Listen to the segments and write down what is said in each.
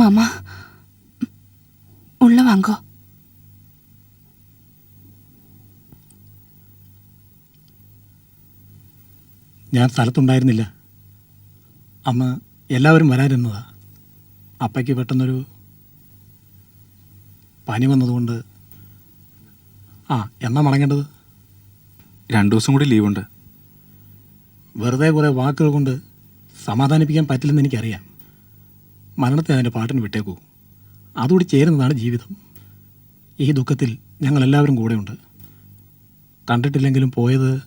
Mama ഉള്ള വാങ്ങോ. ഞാൻ സ്ഥലത്തുണ്ടായിരുന്നില്ല. അമ്മ എല്ലാവരും വരാനിരുന്നതാ അപ്പയ്ക്ക് പെട്ടെന്നൊരു പനി വന്നതുകൊണ്ട്. ആ എന്നാ മടങ്ങേണ്ടത്? രണ്ടു ദിവസം കൂടി ലീവുണ്ട്. വെറുതെ കുറേ വാക്കുകൾ കൊണ്ട് സമാധാനിപ്പിക്കാൻ പറ്റില്ലെന്ന് എനിക്കറിയാം. മരണത്തെ അതിന്റെ പാട്ടിന് വിട്ടേക്കൂ. അതുകൂടി ചേരുന്നതാണ് ജീവിതം. ഈ ദുഃഖത്തിൽ ഞങ്ങളെല്ലാവരും കൂടെയുണ്ട്. കണ്ടിട്ടില്ലെങ്കിലും പോയത്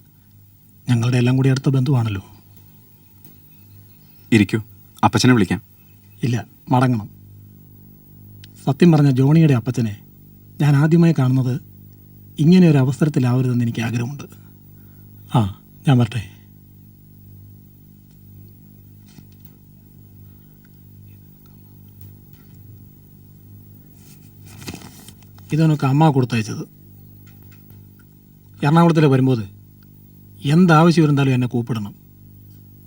ഞങ്ങളുടെ എല്ലാം കൂടി അടുത്ത ബന്ധുവാണല്ലോ. ഇരിക്കൂ. അപ്പച്ചനെ വിളിക്കാം. ഇല്ല മടങ്ങണം. സത്യം പറഞ്ഞ ജോണിയുടെ അപ്പച്ചനെ ഞാൻ ആദ്യമായി കാണുന്നത് ഇങ്ങനെ ഒരു അവസരത്തിലാവരുതെന്ന് എനിക്ക് ആഗ്രഹമുണ്ട്. ആ ഞാൻ വരട്ടെ. ഇതെനക്ക് അമ്മ കൊടുത്തയച്ചത് എറണാകുളത്തിൽ വരുമ്പോൾ എന്താവശ്യം இருந்தாலும் എന്നെ കൂപ്പിടണം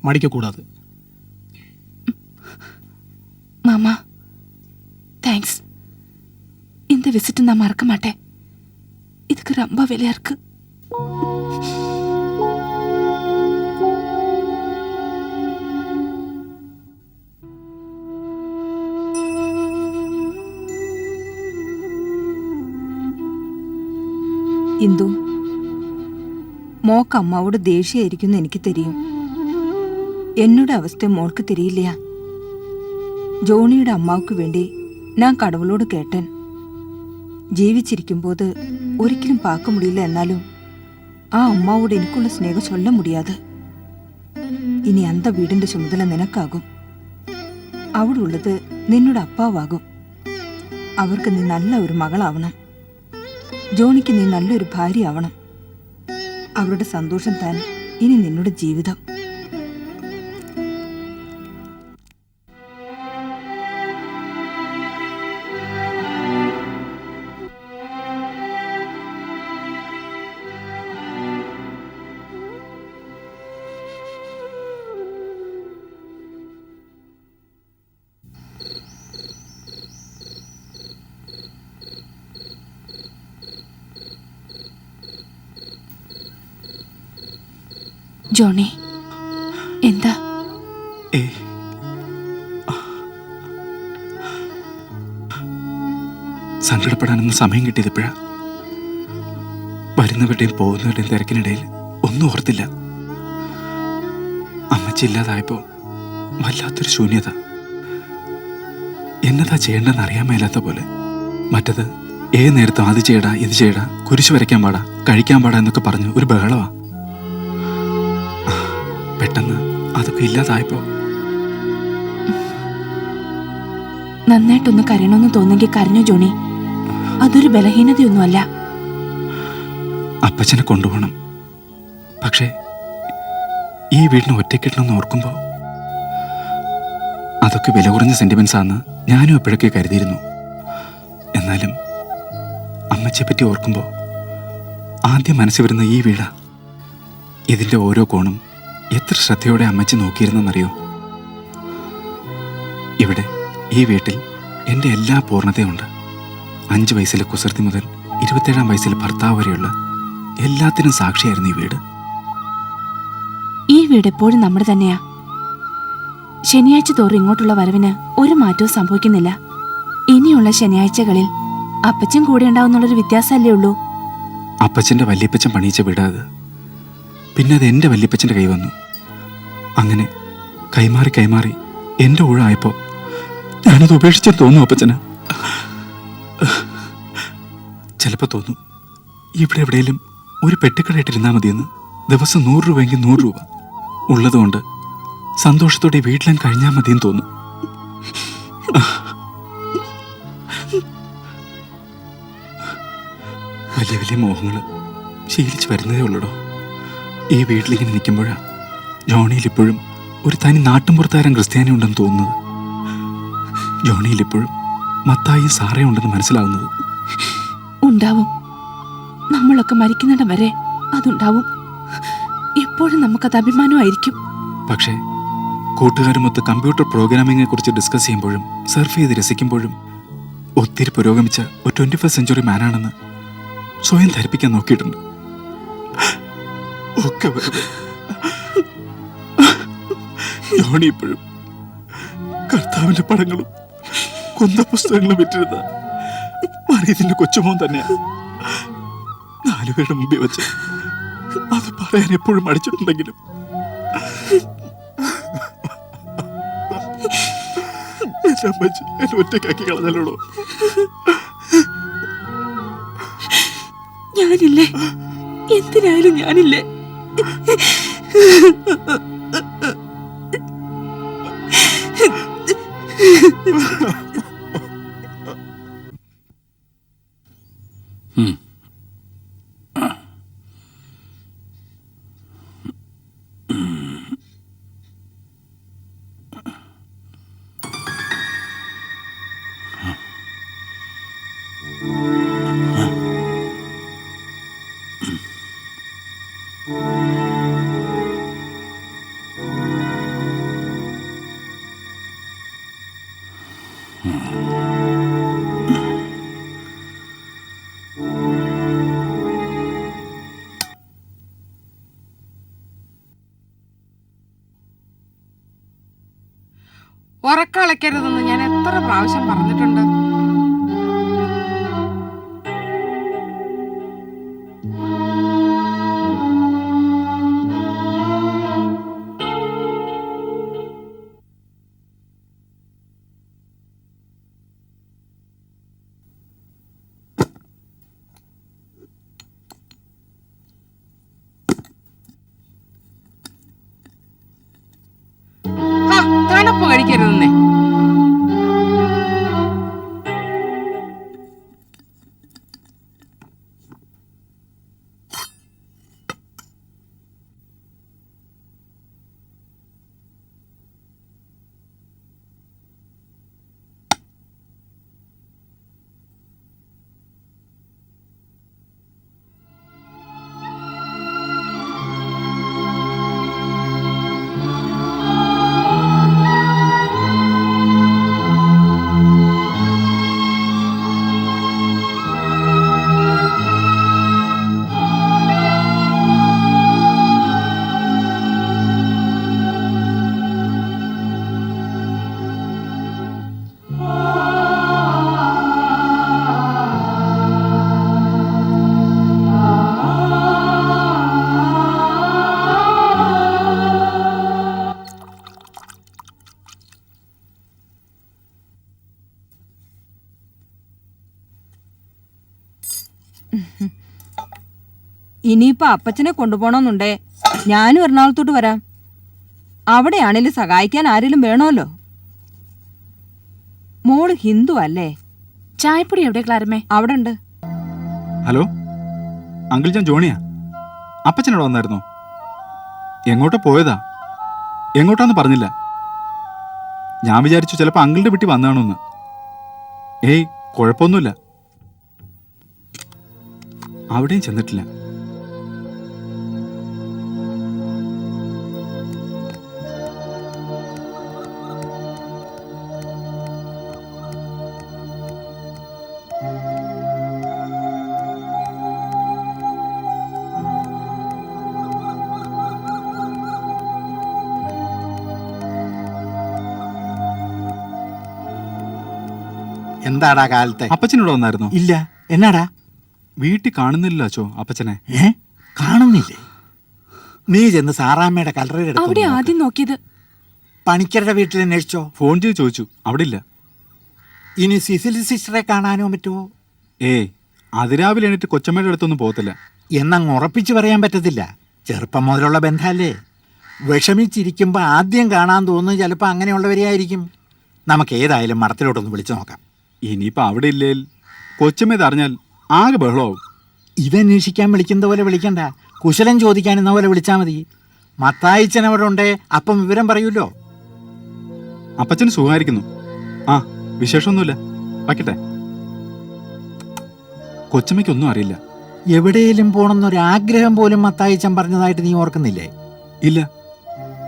മടിക്കക്കൂടാതെ மாமா தேங்க்ஸ் இந்த விசிட் நான் மறக்க மாட்டேன் இதுக்கு ரொம்ப விலையா இருக்கு ഇന്ദു. മോക്ക് അമ്മാവോട് ദേഷ്യമായിരിക്കും എനിക്ക് തെരിയും. എന്നോട് അവസ്ഥ മോൾക്ക് തിരിയില്ല. ജോണിയുടെ അമ്മാവ്ക്ക് വേണ്ടി ഞാൻ കടവളോട് കേട്ടൻ. ജീവിച്ചിരിക്കുമ്പോൾ ഒരിക്കലും പാക്ക മുടിയില്ല എന്നാലും ആ അമ്മാവോട് എനിക്കുള്ള സ്നേഹം ചൊല്ല മുടിയാതെ. ഇനി അന്ത വീടിന്റെ ചുമതല നിനക്കാകും. അവിടെ ഉള്ളത് നിന്നോട് അപ്പാവാകും. അവർക്ക് നീ നല്ല ഒരു മകളാവണം. ജോണിക്ക് നീ നല്ലൊരു ഭാര്യയാവണം. അവരുടെ സന്തോഷം താൻ ഇനി നിന്നുടെ ജീവിതം. ജോണി എന്താ? സങ്കടപ്പെടാനൊന്നും സമയം കിട്ടിയതിപ്പോഴാ വരുന്നവരുടെയും പോകുന്നവരുടെയും തിരക്കിനിടയിൽ ഒന്നും ഓർത്തില്ല. അമ്മച്ചി ഇല്ലാതായപ്പോ വല്ലാത്തൊരു ശൂന്യത. എന്നതാ ചെയ്യേണ്ടെന്ന് അറിയാൻ മേലാത്ത പോലെ. മറ്റത് ഏത് നേരത്തും അത് ചെയ്യടാ ഇത് ചെയ്യടാ കുരിശ് വരയ്ക്കാൻ പാടാ കഴിക്കാൻ പാടാ എന്നൊക്കെ പറഞ്ഞു ഒരു ബഹളവാ. പെട്ടെന്ന് അതൊക്കെ ഇല്ലാതായപ്പോ. നന്നായിട്ടൊന്ന് കരയണമെന്ന് തോന്നെങ്കിൽ കരഞ്ഞു ജോണി. അതൊരു ബലഹീനതയൊന്നുമല്ല. അപ്പച്ചനെ കൊണ്ടുപോകണം പക്ഷേ ഈ വീടിന് ഒറ്റയ്ക്കിട്ടണമെന്ന് ഓർക്കുമ്പോൾ അതൊക്കെ വില കുറഞ്ഞ സെന്റിമെന്റ്സ് ആണ് ഞാനും എപ്പോഴൊക്കെ കരുതിയിരുന്നു. എന്നാലും അമ്മച്ചയെ പറ്റി ഓർക്കുമ്പോൾ ആദ്യം മനസ്സിൽ വരുന്ന ഈ വീടാ. ഇതിന്റെ ഓരോ കോണും എത്ര ശ്രദ്ധയോടെ അമ്മച്ചി നോക്കിയിരുന്നെന്നറിയോ? ഇവിടെ ഈ വീട്ടിൽ എന്റെ എല്ലാ പൂർണതയുണ്ട്. അഞ്ച് വയസ്സിലെ കുസൃതി മുതൽ ഇരുപത്തേഴാം വയസ്സിൽ ഭർത്താവ് വരെയുള്ള എല്ലാത്തിനും സാക്ഷിയായിരുന്നു ഈ വീട്. ഈ വീട് എപ്പോഴും നമ്മുടെ തന്നെയാ. ശനിയാഴ്ച തോറും ഇങ്ങോട്ടുള്ള വരവിന് ഒരു മാറ്റവും സംഭവിക്കുന്നില്ല. ഇനിയുള്ള ശനിയാഴ്ചകളിൽ അപ്പച്ചൻ കൂടെ ഉണ്ടാവുന്നുള്ളൊരു വ്യത്യാസമല്ലേ ഉള്ളൂ? അപ്പച്ചന്റെ വല്യപ്പച്ചൻ പണിയിച്ച വീടാ അത്. പിന്നെ അത് എന്റെ വല്യപ്പച്ചന്റെ കൈ വന്നു. അങ്ങനെ കൈമാറി കൈമാറി എന്റെ ഊഴായപ്പോൾ ഞാനത് ഉപേക്ഷിച്ച് തോന്നും അപ്പച്ചന്. ചിലപ്പോൾ തോന്നും ഇവിടെ എവിടെയെങ്കിലും ഒരു പെട്ടിക്കടയിട്ടിരുന്നാൽ മതിയെന്ന്. ദിവസം നൂറ് രൂപയെങ്കിൽ നൂറ് രൂപ. ഉള്ളതുകൊണ്ട് സന്തോഷത്തോടെ വീട്ടിലും കഴിഞ്ഞാൽ മതിയെന്ന് തോന്നും. വലിയ വലിയ മോഹങ്ങൾ ശീലിച്ച് വരുന്നതേ ഉള്ളൂടോ. ഈ വീട്ടിലിങ്ങനെ നിൽക്കുമ്പോഴാണ് ജോണിയിൽ ഇപ്പോഴും ഒരു തനി നാട്ടുമ്പുറത്താരം ക്രിസ്ത്യാനി ഉണ്ടെന്ന് തോന്നുന്നത്. ജോണിയിൽ ഇപ്പോഴും മത്തായി സാറേ ഉണ്ടെന്ന് മനസ്സിലാവുന്നത്. ഉണ്ടാവും. നമ്മളൊക്കെ മരിക്കുന്നിടം വരെ അതുണ്ടാവും. എപ്പോഴും നമുക്കത് അഭിമാനമായിരിക്കും. പക്ഷേ കൂട്ടുകാരുമൊത്ത് കമ്പ്യൂട്ടർ പ്രോഗ്രാമിങ്ങിനെ കുറിച്ച് ഡിസ്കസ് ചെയ്യുമ്പോഴും സർഫ് ചെയ്ത് രസിക്കുമ്പോഴും ഒത്തിരി പുരോഗമിച്ച ഒരു ട്വന്റി ഫസ്റ്റ് സെഞ്ചുറി മാനാണെന്ന് സ്വയം ധരിപ്പിക്കാൻ നോക്കിയിട്ടുണ്ട്. ഒക്കെ വെറുതെ ഇപ്പോഴും കർത്താവിന്റെ പടങ്ങളും കൊന്ന പുസ്തകങ്ങളും വിറ്റിരുന്ന മറിയതിന്റെ കൊച്ചുമോൻ തന്നെയാണ് നാലുപേരുടെ മുമ്പിൽ വെച്ച് അത് പറയാൻ എപ്പോഴും അടിച്ചിട്ടുണ്ടെങ്കിലും ഞാനില്ലേ? എന്തിനായാലും ഞാനില്ലേ? Ha ha ha. ഉറക്കളയ്ക്കരുതെന്ന് ഞാൻ എത്ര പ്രാവശ്യം പറഞ്ഞിട്ടുണ്ട്. ഇനിയിപ്പോ അപ്പച്ചനെ കൊണ്ടുപോകണമെന്നുണ്ടേ. ഞാനും എറണാകുളത്തോട്ട് വരാം. അവിടെയാണേലും സഹായിക്കാൻ ആരെങ്കിലും വേണമല്ലോ. മോൾ ഹിന്ദു അല്ലേ? ചായപ്പൊടി എവിടെ ക്ലാരമേ അവിടെ ഉണ്ട് ഹലോ? അങ്കിൾ ഞാൻ ജോണിയാ? അപ്പച്ചനോട് വന്നായിരുന്നു? എങ്ങോട്ടാ പോയതാ? എങ്ങോട്ടാന്ന് പറഞ്ഞില്ല. ഞാൻ വിചാരിച്ചു ചിലപ്പോൾ അങ്കിളുടെ വീട്ടിൽ വന്നാണോന്ന് ഏയ് കുഴപ്പമൊന്നുമില്ല. അവിടെയും ചെന്നിട്ടില്ല. എന്താടാ കാലത്തെ? അപ്പച്ചനോട് വന്നായിരുന്നോ? ഇല്ല. എന്നാടാ? വീട്ടിൽ കാണുന്നില്ല അച്ചോ അപ്പച്ചനെ. ഏ? കാണുന്നില്ലേ? നീ ചെന്ന് സാറാമ്മയുടെ കലറി അവിടെ ആദ്യം നോക്കിയത്. പണിക്കരുടെ വീട്ടിൽ അന്വേഷിച്ചോ? ഫോൺ ചെയ്ത് ചോദിച്ചു. അവിടെ ഇല്ല ഇനി സിസിലി സിസ്റ്ററെ കാണാനോ പറ്റുമോ ഏയ് അതിരാവിലെ എണീറ്റ് കൊച്ചമ്മയുടെ അടുത്തൊന്നും പോകത്തില്ല. എന്നങ്ങ് ഉറപ്പിച്ചു പറയാൻ പറ്റത്തില്ല. ചെറുപ്പം മുതലുള്ള ബന്ധമല്ലേ വിഷമിച്ചിരിക്കുമ്പോൾ ആദ്യം കാണാൻ തോന്നുന്നത് ചിലപ്പോൾ അങ്ങനെയുള്ളവരെയായിരിക്കും. നമുക്ക് ഏതായാലും മരത്തിലോട്ടൊന്ന് വിളിച്ചു നോക്കാം. ഇനിയിപ്പോൾ അവിടെ ഇല്ലേൽ കൊച്ചമ്മ ഇതറിഞ്ഞാൽ ആകെ ബഹളമാവും ഇതന്വേഷിക്കാൻ വിളിക്കുന്ന പോലെ വിളിക്കണ്ട. കുശലം ചോദിക്കാൻ എന്ന പോലെ വിളിച്ചാൽ മതി. മത്തായിച്ചൻ അവിടെ ഉണ്ടേ അപ്പം വിവരം പറയൂല്ലോ. അപ്പച്ചൻ സുഖമായിരിക്കുന്നു. ആ വിശേഷമൊന്നുമില്ല. വയ്ക്കട്ടെ. കൊച്ചമ്മയ്ക്കൊന്നും അറിയില്ല. എവിടെയെങ്കിലും പോണമെന്നൊരാഗ്രഹം പോലും മത്തായിച്ചൻ പറഞ്ഞതായിട്ട് നീ ഓർക്കുന്നില്ലേ? ഇല്ല.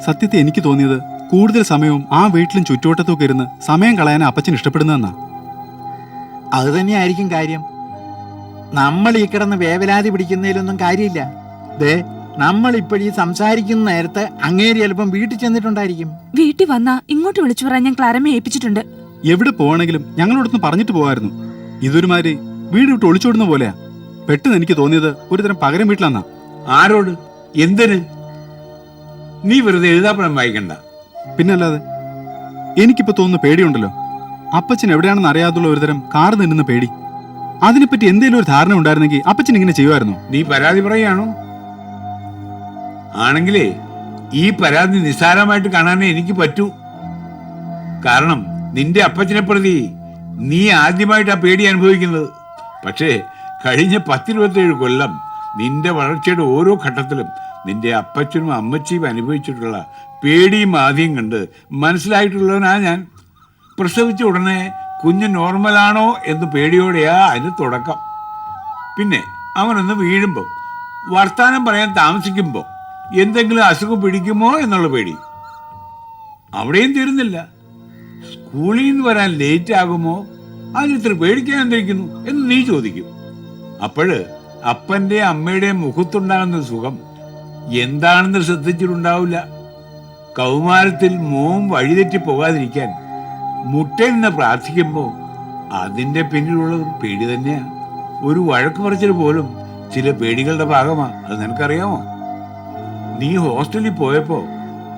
സത്യത്തെ എനിക്ക് തോന്നിയത് കൂടുതൽ സമയവും ആ വീട്ടിലും ചുറ്റുവട്ടത്തൊക്കെ ഇരുന്ന് സമയം കളയാൻ അപ്പച്ചൻ ഇഷ്ടപ്പെടുന്നതെന്നാ. അത് തന്നെയായിരിക്കും കാര്യം. നമ്മൾ ഈ കിടന്ന് വേവലാതി പിടിക്കുന്നതിലൊന്നും കാര്യമില്ല. ദേ നമ്മൾ ഇപ്പോഴീ സംസാരിക്കുന്ന നേരത്തെ അങ്ങേരി അല്പം വീട്ടിൽ ചെന്നിട്ടുണ്ടായിരിക്കും. വീട്ടിൽ വന്നാ ഇങ്ങോട്ട് വിളിച്ചു പറയാൻ ഞാൻ ക്ലാരമ്മയെ ഏൽപ്പിച്ചിട്ടുണ്ട്. എവിടെ പോകണെങ്കിലും ഞങ്ങളോടൊന്ന് പറഞ്ഞിട്ട് പോവായിരുന്നു ഇതൊരുമാതിരി വീട് വിട്ട് ഒളിച്ചോടുന്ന പോലെയാ. പെട്ടെന്ന് എനിക്ക് തോന്നിയത് ഒരുതരം പകരം വീട്ടിലാന്നാ. ആരോട്? എന്തിന്? നീ വെറുതെ എഴുതാപ്പഴം വായിക്കണ്ട. പിന്നല്ലാതെ എനിക്കിപ്പോ തോന്നുന്ന പേടിയുണ്ടല്ലോ. അപ്പച്ചൻ എവിടെയാണെന്ന് അറിയാതുള്ള ഒരുതരം കാർ നിന്നുന്ന പേടി. അതിനെപ്പറ്റി എന്തെങ്കിലും ഒരു ധാരണ ഉണ്ടായിരുന്നെങ്കിൽ അപ്പച്ചൻ ഇങ്ങനെ ചെയ്യുമായിരുന്നു. നീ പരാതി പറയുകയാണോ? ആണെങ്കിലേ ഈ പരാതി നിസ്സാരമായിട്ട് കാണാനേ എനിക്ക് പറ്റൂ. കാരണം നിന്റെ അപ്പച്ചനെ പ്രതി നീ ആദ്യമായിട്ടാ പേടി അനുഭവിക്കുന്നത്. പക്ഷേ കഴിഞ്ഞ പത്തിരുപത്തേഴ് കൊല്ലം നിന്റെ വളർച്ചയുടെ ഓരോ ഘട്ടത്തിലും നിന്റെ അപ്പച്ചനും അമ്മച്ചിയും അനുഭവിച്ചിട്ടുള്ള പേടിയും ആദ്യം കണ്ട് മനസ്സിലായിട്ടുള്ളവനാ ഞാൻ. പ്രസവിച്ച ഉടനെ കുഞ്ഞ് നോർമലാണോ എന്ന് പേടിയോടെയാ അതിന് തുടക്കം. പിന്നെ അവനൊന്ന് വീഴുമ്പോൾ വർത്താനം പറയാൻ താമസിക്കുമ്പോൾ എന്തെങ്കിലും അസുഖം പിടിക്കുമോ എന്നുള്ള പേടി. അവിടെയും തീരുന്നില്ല. സ്കൂളിൽ നിന്ന് വരാൻ ലേറ്റ് ആകുമോ അതിന് ഇത്ര പേടിക്കാൻ എന്തിരിക്കുന്നു എന്ന് നീ ചോദിക്കും. അപ്പോഴ് അപ്പന്റെ അമ്മയുടെ മുഖത്തുണ്ടാകുന്ന സുഖം എന്താണെന്ന് ശ്രദ്ധിച്ചിട്ടുണ്ടാവില്ല. കൗമാരത്തിൽ മോം വഴിതെറ്റി പോകാതിരിക്കാൻ മുട്ടയിൽ നിന്ന് പ്രാർത്ഥിക്കുമ്പോൾ അതിന്റെ പിന്നിലുള്ള പേടി തന്നെയാണ് ഒരു വഴക്ക് പറച്ചിൽ പോലും ചില പേടികളുടെ ഭാഗമാണ് അത് നിനക്കറിയാമോ? നീ ഹോസ്റ്റലിൽ പോയപ്പോ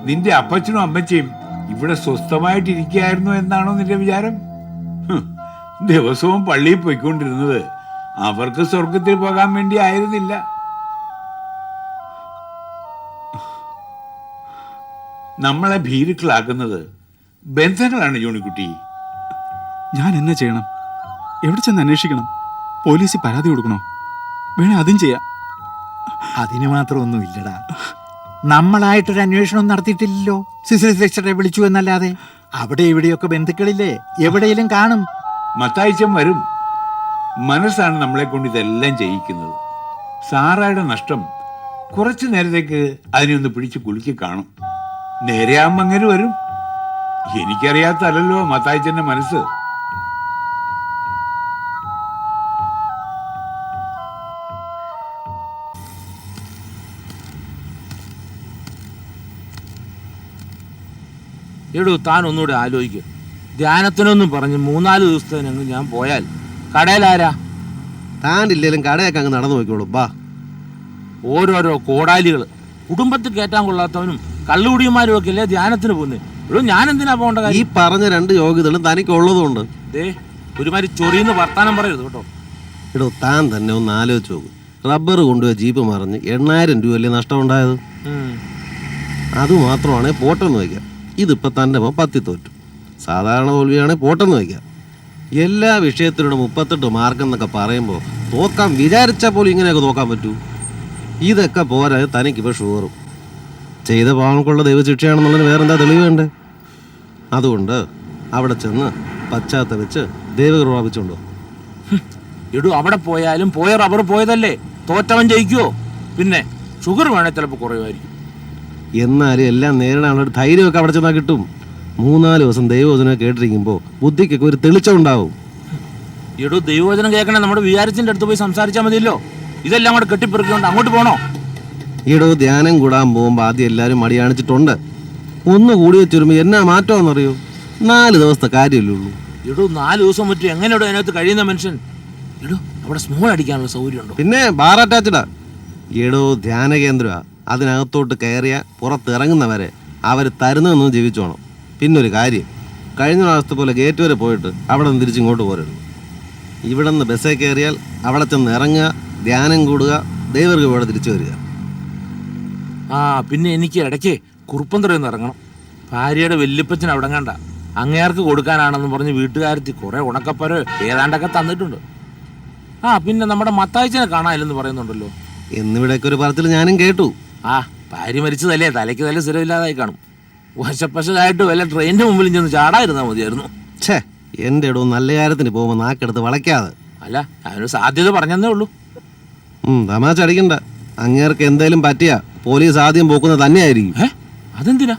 നിന്റെ അപ്പച്ചനും അമ്മച്ചയും ഇവിടെ സ്വസ്ഥമായിട്ടിരിക്കുകയായിരുന്നു എന്നാണോ നിന്റെ വിചാരം? ദിവസവും പള്ളിയിൽ പോയിക്കൊണ്ടിരുന്നത് അവർക്ക് സ്വർഗത്തിൽ പോകാൻ വേണ്ടി ആയിരുന്നില്ല. നമ്മളെ ഭീരുക്കളാക്കുന്നത് ബന്ധങ്ങളാണ് ജോണിക്കുട്ടി. ഞാൻ എന്നാ ചെയ്യണം? എവിടെ ചെന്ന് അന്വേഷിക്കണം? പോലീസിൽ പരാതി കൊടുക്കണോ? വേണേ അതും ചെയ്യാം. അതിന് മാത്രമൊന്നും ഇല്ലടാ. നമ്മളായിട്ടൊരു അന്വേഷണം നടത്തിയിട്ടില്ലല്ലോ. സിസിലിസ്റ്ററെ വിളിച്ചു എന്നല്ലാതെ. അവിടെ ഇവിടെയൊക്കെ ബന്ധുക്കളില്ലേ? എവിടെയെങ്കിലും കാണും. മത്തായിച്ചം വരും. മനസ്സാണ് നമ്മളെ കൊണ്ട് ഇതെല്ലാം ചെയ്യിക്കുന്നത്. സാറായുടെ നഷ്ടം കുറച്ചു നേരത്തേക്ക് അതിനെ ഒന്ന് പിടിച്ച് കുലുക്കി കാണും. നേരെയാകുമ്പോൾ അങ്ങനെ വരും. എനിക്കറിയാത്തല്ലോ മത്തായിച്ചന്റെ മനസ്സ്. എടോ താൻ ഒന്നുകൂടെ ആലോചിക്കും. ധ്യാനത്തിനൊന്നും പറഞ്ഞ് മൂന്നാൽ ദിവസത്തിനങ്ങ് ഞാൻ പോയാൽ കടയിലാരാ? താണ്ടില്ലേലും കടയൊക്കെ അങ്ങ് നടന്നു നോക്കിക്കോളൂ ബാ. ഓരോരോ കോടാലികൾ കുടുംബത്തിൽ കയറ്റാൻ കൊള്ളാത്തവനും കള്ളുകുടിയന്മാരും ഒക്കെ അല്ലേ ധ്യാനത്തിന് പോകുന്നത് എടോ ഞാൻ എന്തിനാ പോകേണ്ട ഈ കാര്യം പറഞ്ഞ രണ്ട് യോഗ്യതകളും തനിക്ക് ഉള്ളതുകൊണ്ട് ദേ ഒരുമാതിരി ചൊറിയുന്ന വർത്താനം പറയരുത് കേട്ടോ. എടോ താൻ തന്നെ ഒന്ന് ആലോചിച്ച് നോക്ക്. റബ്ബർ കൊണ്ടുപോയി ജീപ്പ് മറിഞ്ഞ് എണ്ണായിരം രൂപയല്ലേ നഷ്ടം ഉണ്ടായത് അത് അതുമാത്രമാണെങ്കിൽ പോട്ടെന്ന് വയ്ക്കാം. ഇതിപ്പോൾ തന്റെ മോ പത്തി തോറ്റു സാധാരണ തോൽവിയാണെങ്കിൽ പോട്ടെന്ന് വയ്ക്കാം. എല്ലാ വിഷയത്തിലൂടെ മുപ്പത്തെട്ട് മാർക്ക് എന്നൊക്കെ പറയുമ്പോൾ തോക്കാൻ വിചാരിച്ചാൽ പോലും ഇങ്ങനെയൊക്കെ തോക്കാൻ പറ്റൂ. ഇതൊക്കെ പോരാ തനിക്കിപ്പോൾ ഷുവറും. ചെയ്ത പാവങ്ങൾക്കുള്ള ദൈവശിക്ഷയാണെന്നുള്ളതിന് വേറെന്താ തെളിവ് വേണ്ടേ? അതുകൊണ്ട് അവിടെ ചെന്ന് പശ്ചാത്തപിച്ച് ദൈവകൃപ പ്രാപിച്ചുണ്ടോ എടു അവിടെ പോയാലും പോയ റബ്ബർ പോയതല്ലേ? തോറ്റവൻ ജയിക്കുവോ? പിന്നെ ഷുഗർ വേണേ ചിലപ്പോൾ കുറയുമായിരിക്കും. എന്നാലും എല്ലാം നേരിടാനുള്ള ഒരു ധൈര്യമൊക്കെ അവിടെ ചെന്നാൽ കിട്ടും. മൂന്നാൽ ദിവസം ദൈവവചനം കേട്ടിരിക്കുമ്പോൾ ബുദ്ധിക്കൊക്കെ ഒരു തെളിച്ചമുണ്ടാവും എടു ദൈവവചനം കേൾക്കണേ നമ്മുടെ വിചാരിച്ചിന്റെ അടുത്ത് പോയി സംസാരിച്ചാൽ മതിയല്ലോ. ഇതെല്ലാം കൂടെ കെട്ടിപ്പെറുക്കൊണ്ട് അങ്ങോട്ട് പോണോ? ഈടോ ധ്യാനം കൂടാൻ പോകുമ്പോൾ ആദ്യം എല്ലാവരും മടി കാണിച്ചിട്ടുണ്ട്. ഒന്ന് കൂടി വെച്ചൊരുമ്പോൾ എന്നാ മാറ്റമെന്നറിയോ നാല് ദിവസത്തെ കാര്യമല്ലേ ഉള്ളൂ. എടോ നാല് ദിവസം പറ്റും. എങ്ങനെയോ അതിനകത്ത് കഴിയുന്ന മനുഷ്യൻ. എടോ അവിടെ സ്മോൾ അടിക്കാനുള്ള സൗകര്യം ഉണ്ടോ പിന്നെ ബാർ അറ്റാച്ചഡാ എടോ ധ്യാന കേന്ദ്രമാ. അതിനകത്തോട്ട് കയറിയ പുറത്തിറങ്ങുന്നവരെ അവർ തരുന്നതെന്ന് ജീവിച്ചോണം പിന്നൊരു കാര്യം. കഴിഞ്ഞ പ്രാവശ്യത്തെ പോലെ ഗേറ്റ് വരെ പോയിട്ട് അവിടെ നിന്ന് തിരിച്ചിങ്ങോട്ട് പോരുള്ളൂ ഇവിടെ നിന്ന് ബസ്സേ കയറിയാൽ അവിടെ ചെന്ന് ഇറങ്ങുക ധ്യാനം കൂടുക ദൈവർക്ക് ഇവിടെ തിരിച്ചു വരിക. ആ പിന്നെ എനിക്ക് ഇടയ്ക്ക് കുറുപ്പന്തറയിൽ ഇറങ്ങണം. ഭാര്യയുടെ വല്യപ്പച്ചൻ അവിടെ കണ്ട. അങ്ങേർക്ക് കൊടുക്കാനാണെന്ന് പറഞ്ഞ് വീട്ടുകാരത്തി കുറേ ഉണക്കപ്പര ഏതാണ്ടൊക്കെ തന്നിട്ടുണ്ട്. ആ പിന്നെ നമ്മുടെ മത്തായിച്ചനെ കാണാനില്ലെന്ന് പറയുന്നുണ്ടല്ലോ. എന്നിവിടെയൊക്കെ ഒരു പറത്തിൽ ഞാനും കേട്ടു. ആ ഭാര്യ മരിച്ചതല്ലേ തലയ്ക്ക് തല സ്ഥിരമില്ലാതായി കാണും. വശപ്പശതായിട്ട് വല്ല ട്രെയിനിന്റെ മുമ്പിൽ ചെന്ന് ചാടായിരുന്നാ മതിയായിരുന്നു. ഛേ എന്റെ ഇടവും നല്ല കാര്യത്തിന് പോകുമ്പോൾ നാക്കെടുത്ത് വളയ്ക്കാതെ. അല്ല അതിന് സാധ്യത പറഞ്ഞതേ ഉള്ളൂ. ഉം, തമാശ അടിക്കണ്ട. അങ്ങേർക്ക് എന്തേലും പറ്റിയ പോലീസ് ആദ്യം പോക്കുന്നത് തന്നെയായിരിക്കും. ഏ? അതെന്തിനാ?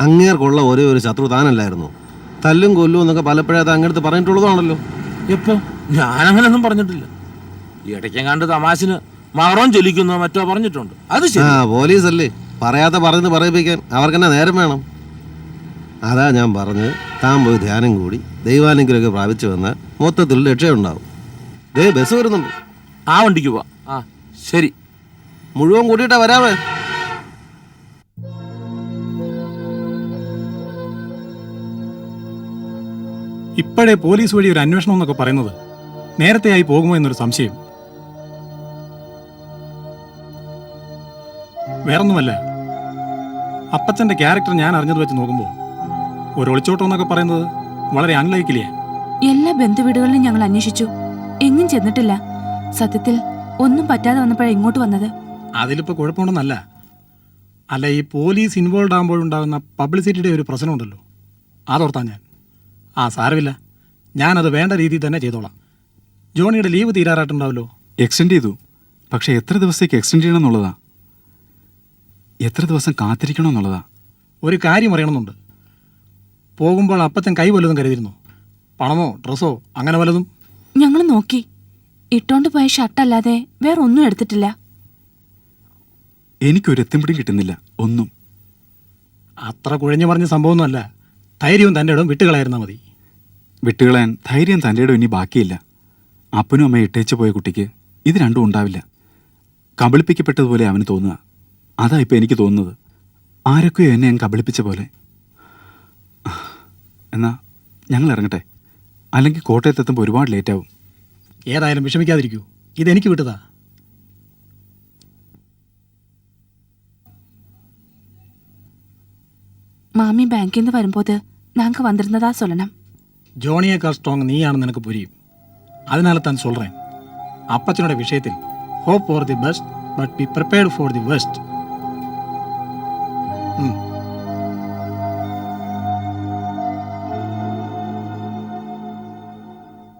അങ്ങേർക്കുള്ള ഒരേ ഒരു ശത്രു താനല്ലായിരുന്നു. തല്ലും കൊല്ലും എന്നൊക്കെ പലപ്പോഴത്തെ അങ്ങടുത്ത് പറഞ്ഞിട്ടുള്ളതാണല്ലോ. എപ്പോ? ഞാനങ്ങനൊന്നും പറഞ്ഞിട്ടില്ല. ഇടയ്ക്കെങ്ങാണ്ട് തമാശന് മറോൻ ചൊല്ലിക്കുന്നോ മറ്റോ പറഞ്ഞിട്ടുണ്ട്. അത് ആ പോലീസ് അല്ലേ പറയാത്ത പറഞ്ഞ് പറയിപ്പിക്കാൻ അവർക്കെന്നെ നേരം വേണം? അതാ ഞാൻ പറഞ്ഞ് താൻ പോയി ധ്യാനം കൂടി ദൈവാനുഗ്രഹമൊക്കെ പ്രാപിച്ചു വന്നാൽ മൊത്തത്തിൽ രക്ഷയുണ്ടാവും. ദേ ബസ് വരുന്നുണ്ട്. ആ വണ്ടിക്ക് പോവാ. ആ ശരി. മുഴുവൻ കൂട്ടിയിട്ടാ വരാമേ ഇപ്പോഴേ പോലീസ് വഴി ഒരു അന്വേഷണം എന്നൊക്കെ പറയുന്നത് നേരത്തെയായി പോകുമോ എന്നൊരു സംശയം. വേറൊന്നുമല്ല. അപ്പച്ചന്റെ ക്യാരക്ടർ ഞാൻ അറിഞ്ഞത് വെച്ച് നോക്കുമ്പോൾ ഒരു ഒളിച്ചോട്ടം എന്നൊക്കെ പറയുന്നത് വളരെ അൺലൈക്കിലിയാ എല്ലാ ബന്ധുവീടുകളിലും ഞങ്ങൾ അന്വേഷിച്ചു. എങ്ങും ചെന്നിട്ടില്ല. സത്യത്തിൽ ഒന്നും പറ്റാതെ വന്നപ്പോഴാണ് ഇങ്ങോട്ട് വന്നത്. അതിലിപ്പോൾ കുഴപ്പമുണ്ടെന്നല്ല. അല്ല ഈ പോലീസ് ഇൻവോൾവ് ആകുമ്പോഴുണ്ടാകുന്ന പബ്ലിസിറ്റിയുടെ ഒരു പ്രശ്നമുണ്ടല്ലോ. അതോർത്താ ഞാൻ. ആ സാരമില്ല. ഞാനത് വേണ്ട രീതിയിൽ തന്നെ ചെയ്തോളാം. ജോണിയുടെ ലീവ് തീരാറായിട്ടുണ്ടാവല്ലോ എക്സ്റ്റെൻഡ് ചെയ്തു. പക്ഷേ എത്ര ദിവസത്തേക്ക് എക്സ്റ്റെൻഡ് ചെയ്യണം എന്നുള്ളതാ എത്ര ദിവസം കാത്തിരിക്കണം എന്നുള്ളതാ ഒരു കാര്യം അറിയണമെന്നുണ്ട്. പോകുമ്പോൾ അപ്പത്തൻ കൈ വല്ലതും കരുതിയിരുന്നു? പണമോ ഡ്രസ്സോ അങ്ങനെ വല്ലതും? ഞങ്ങൾ നോക്കി. ഇട്ടോണ്ട് പോയ ഷർട്ടല്ലാതെ വേറെ ഒന്നും എടുത്തിട്ടില്ല. എനിക്കൊരു എത്തുംപിടിയും കിട്ടുന്നില്ല. ഒന്നും. അത്ര കുഴഞ്ഞു പറഞ്ഞ സംഭവമൊന്നുമല്ല. ധൈര്യവും തന്റെ ഇടവും വിട്ടുകളായിരുന്നാൽ മതി. വിട്ടുകളയാൻ ധൈര്യം തന്റെ ഇടം ഇനി ബാക്കിയില്ല. അപ്പനും അമ്മയും ഇട്ടേച്ചു പോയ കുട്ടിക്ക് ഇത് രണ്ടും ഉണ്ടാവില്ല. കബളിപ്പിക്കപ്പെട്ടതുപോലെ അവന് തോന്നുക. അതാ ഇപ്പം എനിക്ക് തോന്നുന്നത്. ആരൊക്കെയോ എന്നെ ഞാൻ കബളിപ്പിച്ച പോലെ. എന്നാ ഞങ്ങൾ ഇറങ്ങട്ടെ. അല്ലെങ്കിൽ കോട്ടയത്ത് കോട്ടയത്തെത്തുമ്പോൾ ഒരുപാട് ലേറ്റാവും. ഏതായാലും വിഷമിക്കാതിരിക്കൂ. ഇതെനിക്ക് വിട്ടതാ. മാമി ബാങ്കിൽ നിന്ന് நாங்கள் வந்திருந்ததா சொல்லணும் ஜோனியை സ്ട്രോങ് ஸ்ட்ராங் நீயாണെന്ന് നിനക്ക് പുരിയും. അതിനാൽ താൻ சொல்றேன் അപ്പച്ചനോട് വിഷയത്തിൽ hope for the best but be prepared for the worst